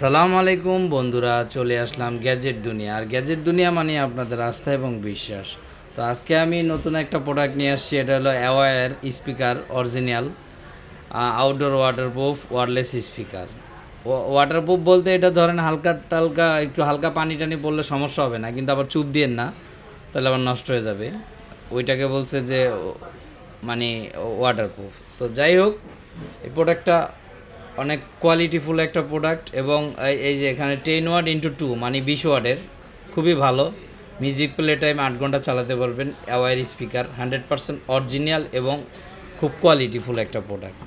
সালাম আলাইকুম বন্ধুরা, চলে আসলাম গ্যাজেট দুনিয়া। আর গ্যাজেট দুনিয়া মানে আপনাদের আস্থা এবং বিশ্বাস। তো আজকে আমি নতুন একটা প্রোডাক্ট নিয়ে আসছি, এটা হলো aware speaker original outdoor waterproof wireless speaker waterproof বলতে এটা ধরেন হালকা টালকা, একটু হালকা পানি টানি পড়লে সমস্যা হবে না, কিন্তু আবার চুপ দিয়েন না, তাহলে আবার নষ্ট হয়ে যাবে। ওইটাকে বলছে যে মানে ওয়াটারপ্রুফ তো যাই হোক, এই প্রোডাক্টটা অনেক কোয়ালিটিফুল একটা প্রোডাক্ট এবং এই- যে এখানে টেন ওয়ার্ড ইন্টু টু মানে বিশ ওয়ার্ডের, খুবই ভালো। মিউজিক প্লে টাইম আট ঘণ্টা চালাতে পারবেন aware speaker hundred percent original এবং খুব কোয়ালিটিফুল একটা প্রোডাক্ট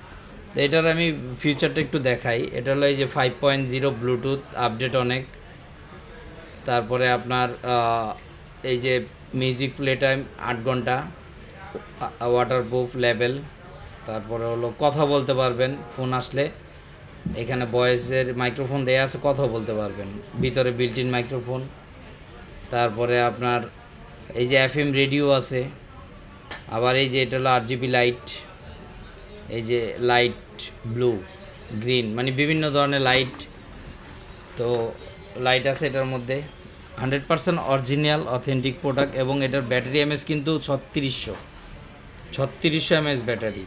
তো এটার আমি ফিউচারটা একটু দেখাই। এটা হলো এই যে five point zero Bluetooth update অনেক। তারপরে আপনার এই যে মিউজিক প্লে টাইম আট ঘণ্টা ওয়াটারপ্রুফ লেভেল তারপরে হলো কথা বলতে পারবেন ফোন আসলে এখানে ভয়েসের মাইক্রোফোন দেয়া আছে, কথা বলতে পারবেন। ভিতরে বিল্ট ইন মাইক্রোফোন তারপরে আপনার এই যে এফএম রেডিও আছে, আবার এই যে এটা হলো আর জিবি লাইট এই যে লাইট ব্লু গ্রিন মানে বিভিন্ন ধরনের লাইট তো লাইট আছে এটার মধ্যে। Hundred percent original authentic product এবং এটার ব্যাটারি এমএস কিন্তু ছত্রিশশো। ছত্রিশশো এমএস ব্যাটারি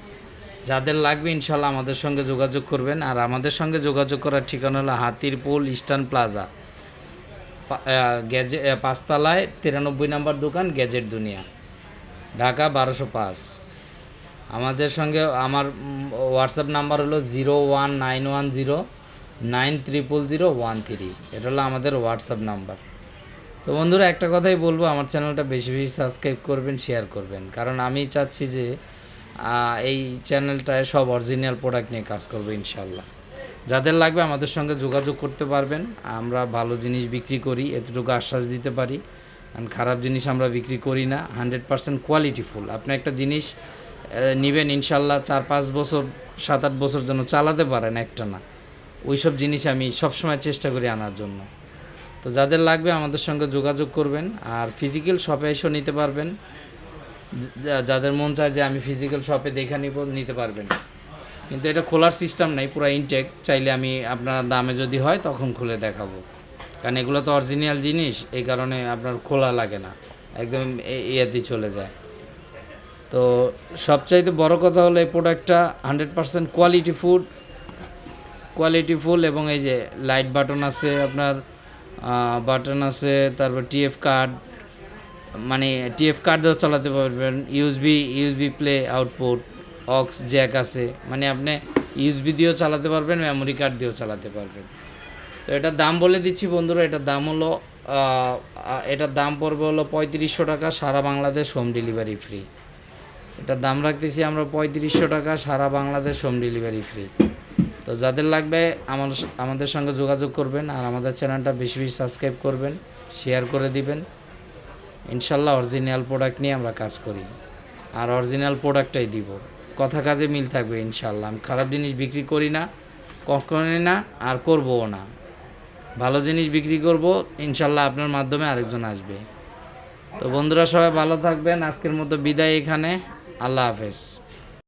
যাদের লাগবে ইনশাল্লাহ আমাদের সঙ্গে যোগাযোগ করবেন। আর আমাদের সঙ্গে যোগাযোগ করার ঠিকানা হলো হাতিরপুল ইস্টার্ন প্লাজা। গ্যাজে পাঁচতলায় তিরানব্বই নম্বর দোকান, গ্যাজেট দুনিয়া, ঢাকা বারোশো পাঁচ। আমাদের সঙ্গে, আমার হোয়াটসঅ্যাপ নাম্বার হলো zero one nine one zero nine triple zero one three. এটা হলো আমাদের হোয়াটসঅ্যাপ নাম্বার। তো বন্ধুরা, একটা কথাই বলব, আমার চ্যানেলটা বেশি বেশি সাবস্ক্রাইব করবেন, শেয়ার করবেন। কারণ আমি চাচ্ছি যে এই চ্যানেলটায় সব অরিজিনাল প্রোডাক্ট নিয়ে কাজ করব ইনশাল্লাহ যাদের লাগবে আমাদের সঙ্গে যোগাযোগ করতে পারবেন। আমরা ভালো জিনিস বিক্রি করি, এতটুকু আশ্বাস দিতে পারি। কারণ খারাপ জিনিস আমরা বিক্রি করি না হান্ড্রেড পার্সেন্ট কোয়ালিটিফুল আপনি একটা জিনিস নেবেন ইনশাল্লাহ চার পাঁচ বছর, সাত আট বছর যেন চালাতে পারেন একটা না। ওইসব জিনিস আমি সবসময় চেষ্টা করি আনার জন্য। তো যাদের লাগবে আমাদের সঙ্গে যোগাযোগ করবেন। আর ফিজিক্যাল শপে এসেও নিতে পারবেন। যাদের মন চায় যে আমি ফিজিক্যাল শপে দেখে নিব, নিতে পারবেন। কিন্তু এটা খোলার সিস্টেম নাই, পুরো ইনটেক চাইলে আমি আপনার দামে যদি হয়, তখন খুলে দেখাবো। কারণ এগুলো তো অরিজিনাল জিনিস, এই কারণে আপনার খোলা লাগে না। একদম ইয়েতেই চলে যায়। তো সবচাইতে বড় কথা হলো, এই প্রোডাক্টটা hundred percent quality food quality full এবং এই যে লাইট বাটন আছে আপনার বাটন আছে, তারপর টিএফ কার্ড মানে টিএফ কার্ড দিয়েও চালাতে পারবেন। USB USB play output aux jack আছে। মানে আপনি ইউএসবি দিয়েও চালাতে পারবেন মেমোরি কার্ড দিয়েও চালাতে পারবেন। তো এটার দাম বলে দিচ্ছি বন্ধুরা, এটার দাম হলো এটার দাম পড়বে হলো পঁয়ত্রিশশো টাকা, সারা বাংলাদেশ হোম ডেলিভারি ফ্রি এটার দাম রাখতেছি আমরা পঁয়ত্রিশশো টাকা, সারা বাংলাদেশ হোম ডেলিভারি ফ্রি তো যাদের লাগবে আমার, আমাদের সঙ্গে যোগাযোগ করবেন আর আমাদের চ্যানেলটা বেশি বেশি সাবস্ক্রাইব করবেন শেয়ার করে দিবেন। ইনশাল্লাহ অরিজিনাল প্রোডাক্ট নিয়ে আমরা কাজ করি। আর অরিজিনাল প্রোডাক্টটাই দিব। কথা কাজে মিল থাকবে ইনশাল্লাহ। আমি খারাপ জিনিস বিক্রি করি না, কখনোই না, আর করবও না। ভালো জিনিস বিক্রি করব, ইনশাল্লাহ আপনার মাধ্যমে আরেকজন আসবে। তো বন্ধুরা সবাই ভালো থাকবেন। আজকের মতো বিদায় এখানে। আল্লাহ হাফেজ।